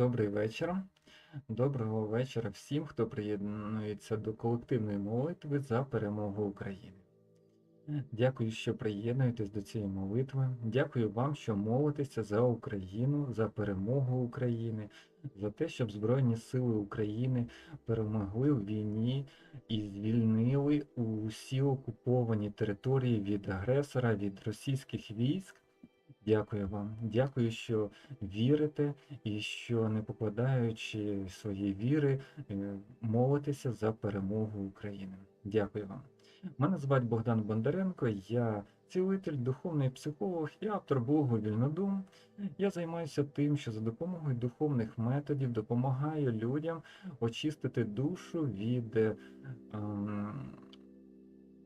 Добрий вечір. Доброго вечора всім, хто приєднується до колективної молитви за перемогу України. Дякую, що приєднуєтесь до цієї молитви. Дякую вам, що молитеся за Україну, за перемогу України, за те, щоб Збройні Сили України перемогли в війні і звільнили усі окуповані території від агресора, від російських військ. Дякую вам. Дякую, що вірите і що, не покладаючи свої віри, е, молитеся за перемогу України. Дякую вам. Мене звати Богдан Бондаренко, я цілитель, духовний психолог і автор блогу Вільнодум. Я займаюся тим, що за допомогою духовних методів допомагаю людям очистити душу від. ем,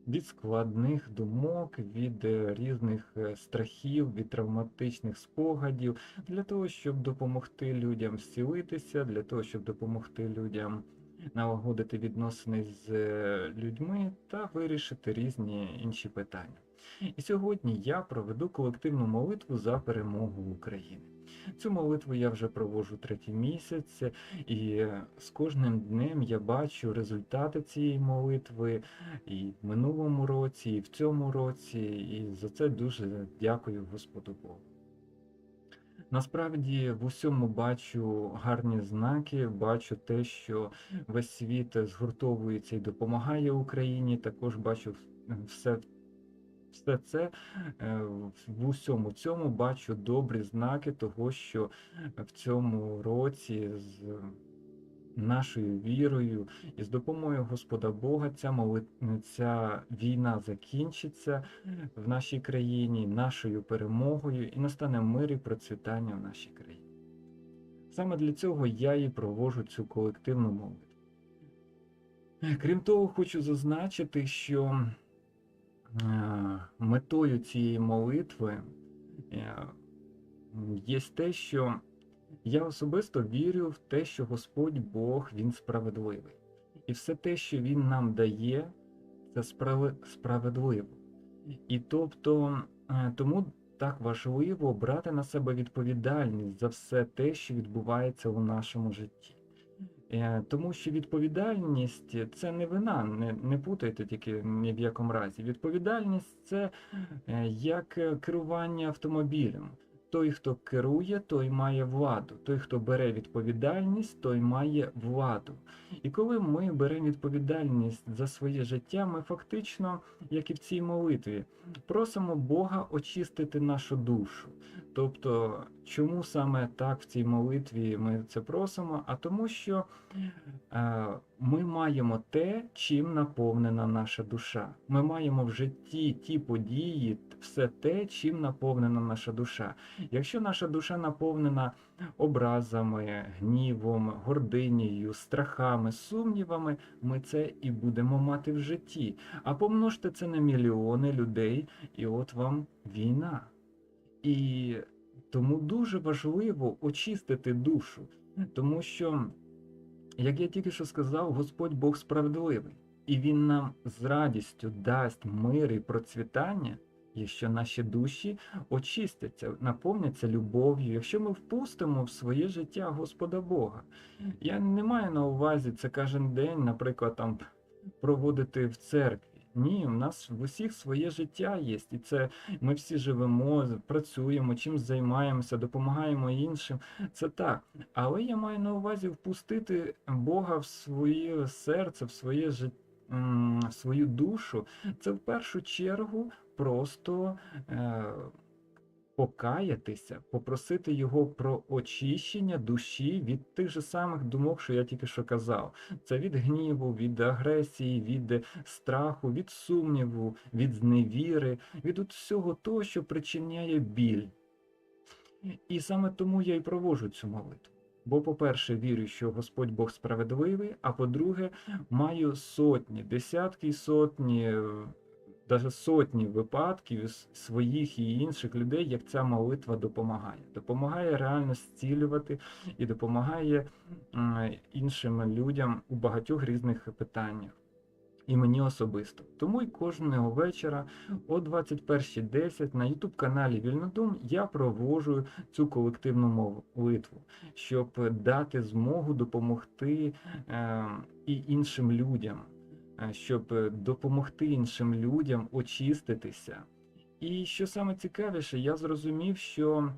від складних думок, від е, різних е, страхів, від травматичних спогадів, для того, щоб допомогти людям зцілитися, для того, щоб допомогти людям налагодити відносини з е, людьми та вирішити різні інші питання. І сьогодні я проведу колективну молитву за перемогу України. Цю молитву я вже проводжу третій місяць, і з кожним днем я бачу результати цієї молитви і в минулому році, і в цьому році, і за це дуже дякую Господу Богу. Насправді в усьому бачу гарні знаки, бачу те, що весь світ згуртовується і допомагає Україні. Також бачу все все це е, в усьому цьому бачу добрі знаки того, що в цьому році з нашою вірою і з допомогою Господа Бога ця молит... ця війна закінчиться в нашій країні, нашою перемогою і настане мир і процвітання в нашій країні. Саме для цього я і проводжу цю колективну молитву. Крім того, хочу зазначити, що метою цієї молитви е, є те, що я особисто вірю в те, що Господь Бог Він справедливий. І все те, що Він нам дає, це справедливо. І тобто е, тому так важливо брати на себе відповідальність за все те, що відбувається у нашому житті. Е, тому що відповідальність це не вина, не не путайте тільки ні в якому разі. Відповідальність це е, як керування автомобілем. Той, хто керує, той має владу. Той, хто бере відповідальність, той має владу. І коли ми беремо відповідальність за своє життя, ми фактично, як і в цій молитві, просимо Бога очистити нашу душу. Тобто, чому саме так в цій молитві ми це просимо? А тому, що е, ми маємо те, чим наповнена наша душа. Ми маємо в житті ті події, все те, чим наповнена наша душа. Якщо наша душа наповнена образами, гнівом, гординею, страхами, сумнівами, ми це і будемо мати в житті. А помножте це на мільйони людей, і от вам війна. І тому дуже важливо очистити душу, тому що, як я тільки що сказав, Господь Бог справедливий, і Він нам з радістю дасть мир і процвітання, якщо наші душі очистяться, наповняться любов'ю, якщо ми впустимо в своє життя Господа Бога. Я не маю на увазі це кожен день, наприклад, там проводити в церкві. Ні, у нас в усіх своє життя є, і це ми всі живемо, працюємо, чим займаємося, допомагаємо іншим. Це так. Але я маю на увазі впустити Бога в своє серце, в своє життя. В свою душу, це в першу чергу просто е, покаятися, попросити його про очищення душі від тих же самих думок, що я тільки що казав. Це від гніву, від агресії, від страху, від сумніву, від зневіри, від всього того, що причиняє біль. І саме тому я і проводжу цю молитву. Бо, по-перше, вірю, що Господь Бог справедливий, а по-друге, маю сотні, десятки і сотні даже сотні випадків своїх і інших людей, як ця молитва допомагає. Допомагає реально зцілювати і допомагає іншим людям у багатьох різних питаннях. і мені особисто. Тому й кожного вечора о 21.10 на YouTube каналі Вільнодум я проводжу цю колективну молитву, щоб дати змогу допомогти е, і іншим людям, щоб допомогти іншим людям очиститися. І що саме цікавіше, я зрозумів, що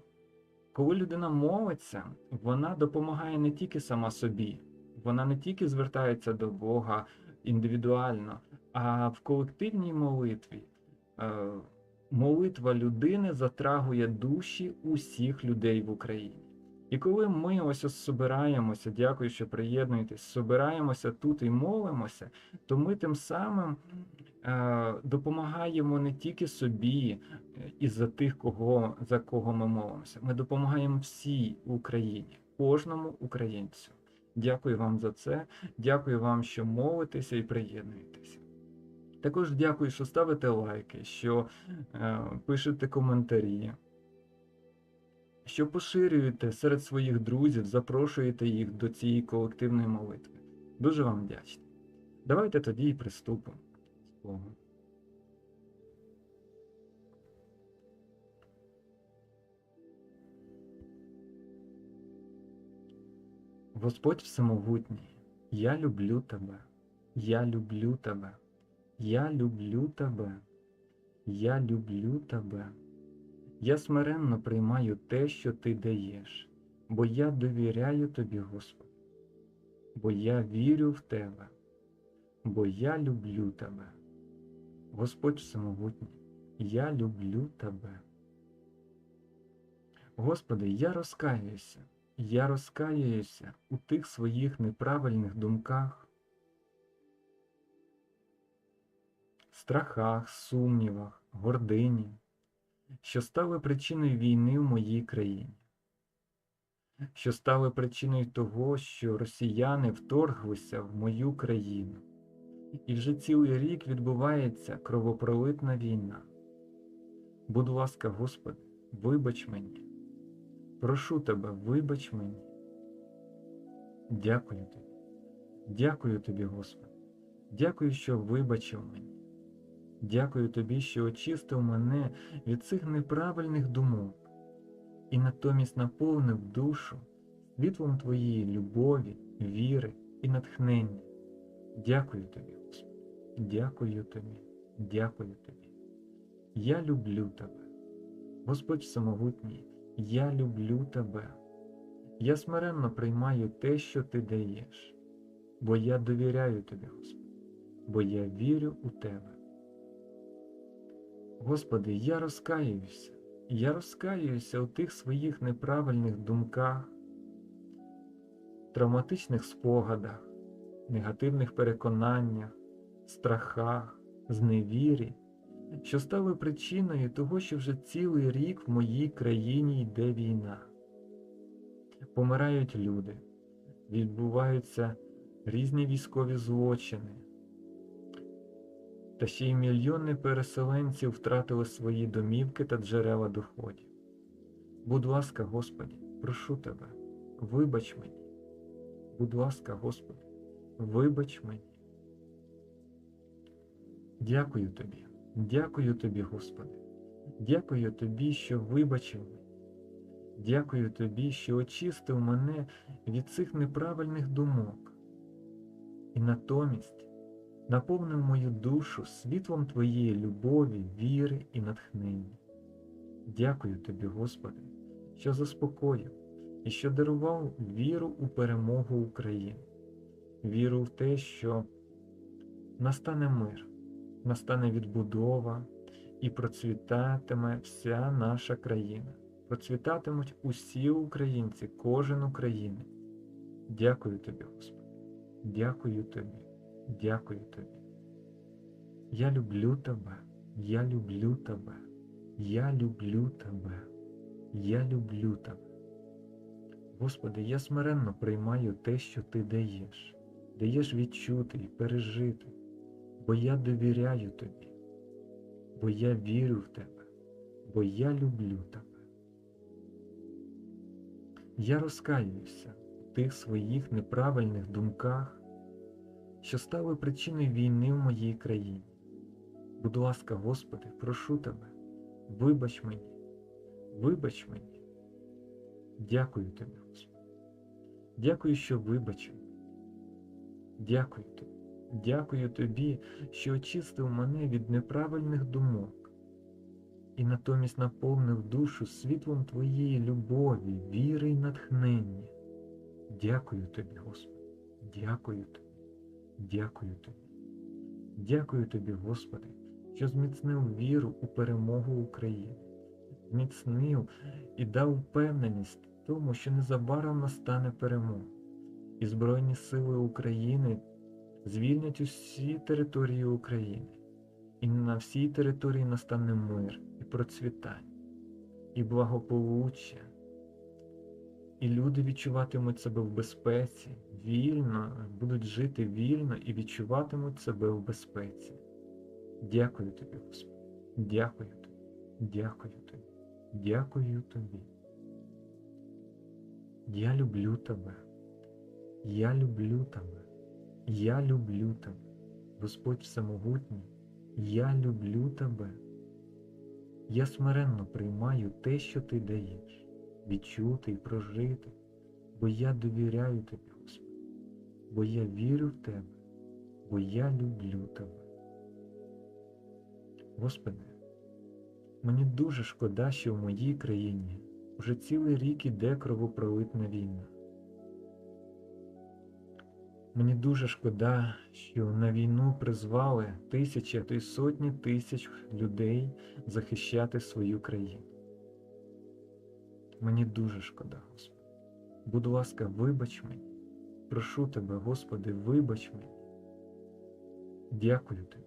коли людина молиться, вона допомагає не тільки сама собі, вона не тільки звертається до Бога індивідуально, а в колективній молитві е, молитва людини затрагує душі усіх людей в Україні. І коли ми ось собираємося, дякую, що приєднуєтесь, собираємося тут і молимося, то ми тим самим е, допомагаємо не тільки собі е, і за тих, кого, за кого ми молимося. Ми допомагаємо всій Україні, кожному українцю. Дякую вам за це. Дякую вам, що молитеся і приєднуєтеся. Також дякую, що ставите лайки, що е, пишете коментарі, що поширюєте серед своїх друзів, запрошуєте їх до цієї колективної молитви. Дуже вам вдячний. Давайте тоді і приступимо. з Богом. Господь Всемогутній, я люблю тебе, я люблю тебе, я люблю тебе, я люблю тебе. Я смиренно приймаю те, що ти даєш, бо я довіряю тобі, Господи, бо я вірю в тебе, бо я люблю тебе. Господь Всемогутній, я люблю тебе. Господи, я розкаюся. Я розкаюся у тих своїх неправильних думках, страхах, сумнівах, гордині, що стали причиною війни в моїй країні, що стали причиною того, що росіяни вторглися в мою країну, і вже цілий рік відбувається кровопролитна війна. Будь ласка, Господи, вибач мені. Прошу тебе, вибач мені. Дякую тобі. Дякую тобі, Господи. Дякую, що вибачив мені. Дякую тобі, що очистив мене від цих неправильних думок і натомість наповнив душу світлом Твоєї любові, віри і натхнення. Дякую тобі. Дякую тобі, дякую тобі. Я люблю тебе. Господь Всемогутній. Я люблю тебе. Я смиренно приймаю те, що ти даєш, бо я довіряю тобі, Господи, бо я вірю у Тебе. Господи, я розкаюся, я розкаюся у тих своїх неправильних думках, травматичних спогадах, негативних переконаннях, страхах, зневірі що стали причиною того, що вже цілий рік в моїй країні йде війна. Помирають люди, відбуваються різні військові злочини, та ще й мільйони переселенців втратили свої домівки та джерела доходів. Будь ласка, Господі, прошу тебе, вибач мені. Будь ласка, Господи, вибач мені. Дякую тобі. Дякую тобі, Господи. Дякую тобі, що вибачив мене. Дякую тобі, що очистив мене від цих неправильних думок. І натомість наповнив мою душу світлом Твоєї любові, віри і натхнення. Дякую тобі, Господи, що заспокоїв і що дарував віру у перемогу України, віру в те, що настане мир настане відбудова і процвітатиме вся наша країна. Процвітатимуть усі українці, кожен українець. Дякую тобі, Господи. Дякую тобі, дякую тобі. Я люблю тебе, я люблю тебе, я люблю тебе, я люблю тебе. Господи, я смиренно приймаю те, що Ти даєш, даєш відчути і пережити. Бо я довіряю тобі, бо я вірю в тебе, бо я люблю тебе. Я розкаюся в тих своїх неправильних думках, що стали причиною війни в моїй країні. Будь ласка, Господи, прошу Тебе, вибач мені, вибач мені. Дякую Тобі, Господи. Дякую, що вибачив. Дякую Тобі. Дякую Тобі, що очистив мене від неправильних думок і натомість наповнив душу світлом Твоєї любові, віри й натхнення. Дякую Тобі, Господи. Дякую Тобі. Дякую Тобі. Дякую Тобі, Господи, що зміцнив віру у перемогу України, зміцнив і дав впевненість тому, що незабаром настане перемога, і Збройні Сили України звільнять усі території України, і на всій території настане мир і процвітання, і благополуччя, і люди відчуватимуть себе в безпеці, вільно, будуть жити вільно і відчуватимуть себе в безпеці. Дякую тобі, Господи. Дякую тобі. Дякую тобі. Дякую тобі. Я люблю тебе. Я люблю тебе. Я люблю тебе. Господь Всемогутній, я люблю тебе. Я смиренно приймаю те, що ти даєш, відчути і прожити, бо я довіряю тобі, Господи, бо я вірю в тебе, бо я люблю тебе. Господи, мені дуже шкода, що в моїй країні вже цілий рік іде кровопролитна війна. Мені дуже шкода, що на війну призвали тисячі, а то й сотні тисяч людей захищати свою країну. Мені дуже шкода, Господи. Будь ласка, вибач мені. Прошу тебе, Господи, вибач мені. Дякую тобі.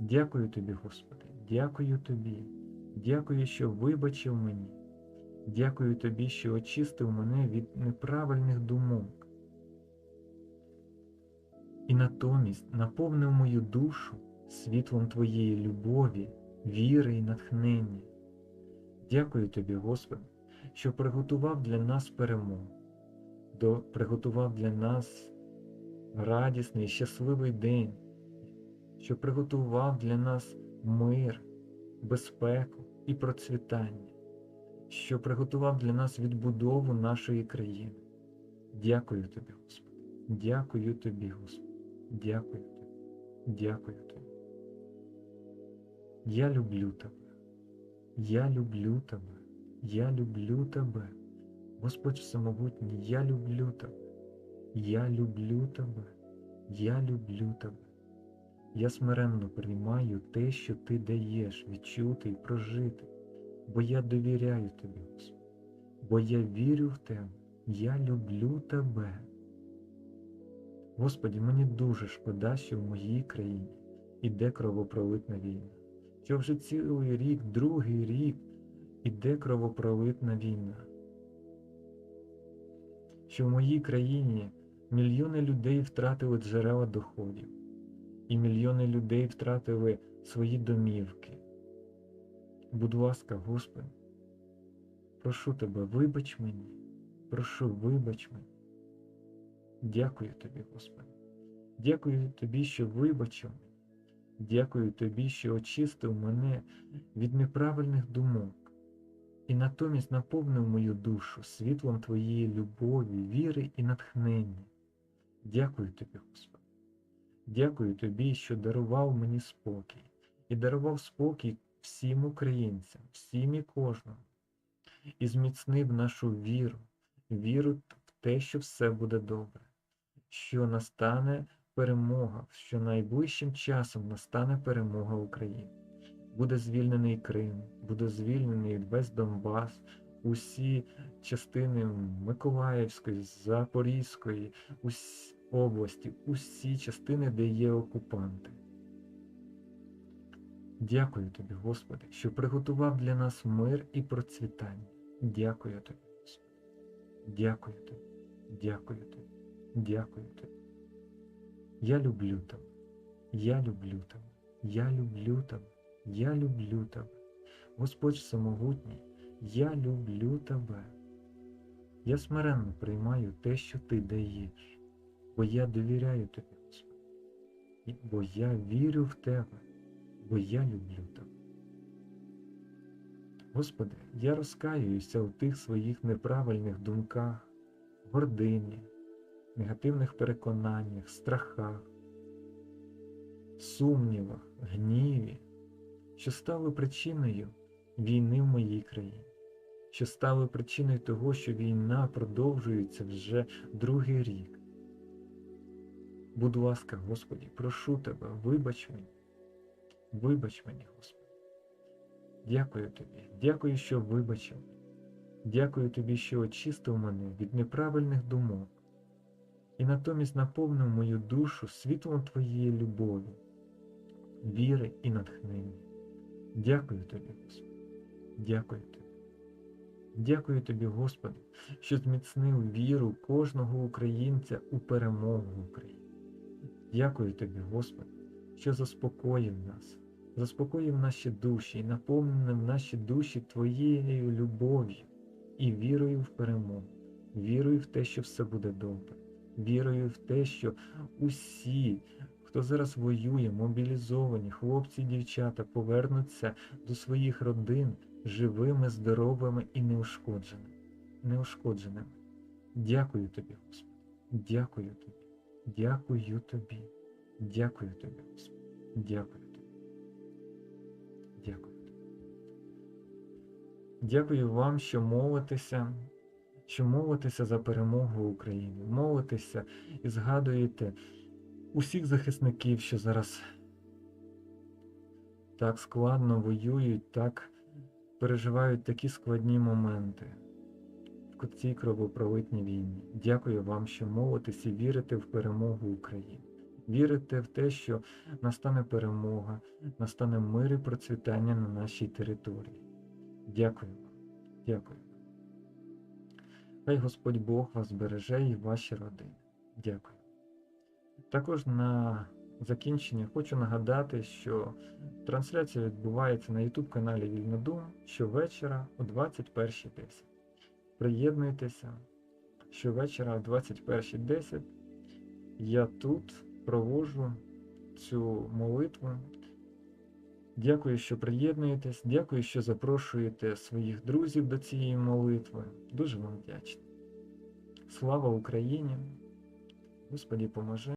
Дякую тобі, Господи. Дякую тобі. Дякую, що вибачив мені. Дякую тобі, що очистив мене від неправильних думок. І натомість наповнив мою душу світлом Твоєї любові, віри і натхнення. Дякую тобі, Господи, що приготував для нас перемогу, до, приготував для нас радісний, щасливий день, що приготував для нас мир, безпеку і процвітання, що приготував для нас відбудову нашої країни. Дякую тобі, Господи. Дякую тобі, Господи. Дякую тобі. Дякую тобі. Я люблю тебе. Я люблю тебе. Я люблю тебе. Господь Всемогутній, я люблю тебе. Я люблю тебе. Я люблю тебе. Я смиренно приймаю те, що ти даєш відчути і прожити, бо я довіряю тобі, бо я вірю в тебе, я люблю тебе. Господі, мені дуже шкода, що в моїй країні іде кровопролитна війна, що вже цілий рік, другий рік іде кровопролитна війна, що в моїй країні мільйони людей втратили джерела доходів, і мільйони людей втратили свої домівки. Будь ласка, Господи, прошу Тебе, вибач мені, прошу, вибач мені. Дякую тобі, Господи. Дякую тобі, що вибачив мене. Дякую тобі, що очистив мене від неправильних думок і натомість наповнив мою душу світлом Твоєї любові, віри і натхнення. Дякую тобі, Господи. Дякую тобі, що дарував мені спокій і дарував спокій всім українцям, всім і кожному, і зміцнив нашу віру, віру в те, що все буде добре що настане перемога, що найближчим часом настане перемога України. Буде звільнений Крим, буде звільнений весь Донбас, усі частини Миколаївської, Запорізької, усі області, усі частини, де є окупанти. Дякую тобі, Господи, що приготував для нас мир і процвітання. Дякую тобі, Господи. Дякую тобі, дякую тобі. Дякую тобі. Я люблю тебе. Я люблю тебе. Я люблю тебе. Я люблю тебе. Господь Всемогутній, я люблю тебе. Я смиренно приймаю те, що ти даєш, бо я довіряю тобі, Господи. бо я вірю в Тебе, бо я люблю Тебе. Господи, я розкаююся у тих своїх неправильних думках, гордині, негативних переконаннях, страхах, сумнівах, гніві, що стали причиною війни в моїй країні, що стали причиною того, що війна продовжується вже другий рік. Будь ласка, Господі, прошу Тебе, вибач мені, вибач мені, Господи. Дякую Тобі, дякую, що вибачив. Дякую Тобі, що очистив мене від неправильних думок і натомість наповнив мою душу світлом Твоєї любові, віри і натхнення. Дякую Тобі, Господи. Дякую Тобі. Дякую Тобі, Господи, що зміцнив віру кожного українця у перемогу України. Дякую Тобі, Господи, що заспокоїв нас, заспокоїв наші душі і наповнив наші душі Твоєю любов'ю і вірою в перемогу, вірою в те, що все буде добре, вірою в те, що усі, хто зараз воює, мобілізовані, хлопці і дівчата повернуться до своїх родин живими, здоровими і неушкодженими. неушкодженими. Дякую тобі, Господи. Дякую тобі. Дякую тобі. Дякую тобі, Господи. Дякую тобі. Дякую тобі. Дякую вам, що молитеся, що молитеся за перемогу України, молитеся і згадуєте усіх захисників, що зараз так складно воюють, так переживають такі складні моменти в цій кровопролитній війні. Дякую вам, що молитесь і вірите в перемогу України. Вірите в те, що настане перемога, настане мир і процвітання на нашій території. Дякую вам. Дякую. Хай Господь Бог вас береже і ваші родини. Дякую. Також на закінчення хочу нагадати, що трансляція відбувається на YouTube каналі Вільнодум щовечора о 21.10. Приєднуйтеся щовечора о 21.10. Я тут проводжу цю молитву. Дякую, що приєднуєтесь. Дякую, що запрошуєте своїх друзів до цієї молитви. Дуже вам вдячний. Слава Україні! Господі поможе.